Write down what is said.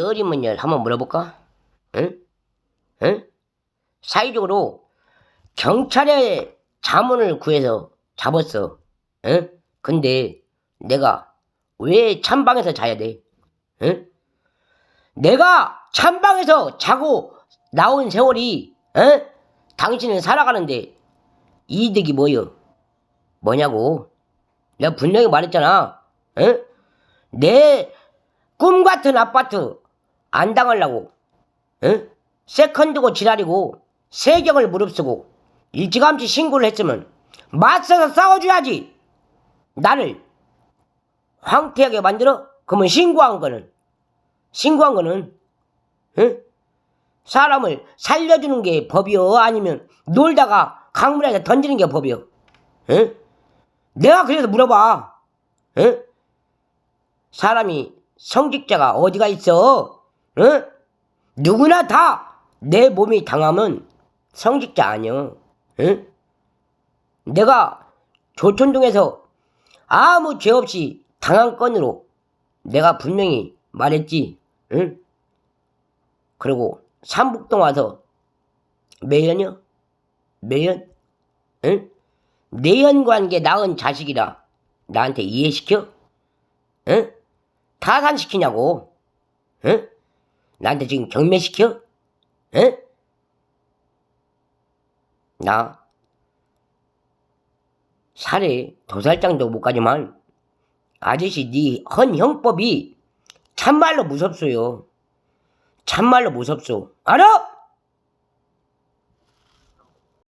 열이면 열 한번 물어볼까? 응? 응? 사회적으로 경찰에 자문을 구해서 잡았어. 응? 근데 내가 왜 찬방에서 자야 돼? 응? 내가 찬방에서 자고 나온 세월이 응? 당신은 살아가는데 이득이 뭐여? 뭐냐고? 내가 분명히 말했잖아. 응? 내 꿈 같은 아파트 안 당하려고 응? 세컨드고 지랄이고 세경을 무릅쓰고 일찌감치 신고를 했으면 맞서서 싸워줘야지 나를 황폐하게 만들어? 그러면 신고한 거는 신고한 거는 응? 사람을 살려주는 게 법이요 아니면 놀다가 강물에다 던지는 게 법이요 응? 내가 그래서 물어봐 응? 사람이 성직자가 어디가 있어? 응? 누구나 다 내 몸이 당하면 성직자 아니여. 응? 내가 조촌동에서 아무 죄 없이 당한 건으로 내가 분명히 말했지. 응? 그리고 삼북동 와서 매연이요? 매연? 응? 내연 관계 낳은 자식이라 나한테 이해시켜? 응? 타산시키냐고. 응? 나한테 지금 경매시켜? 응? 나 살에 도살장도 못 가지만 아저씨 네 헌형법이 참말로 무섭소요. 참말로 무섭소. 알아?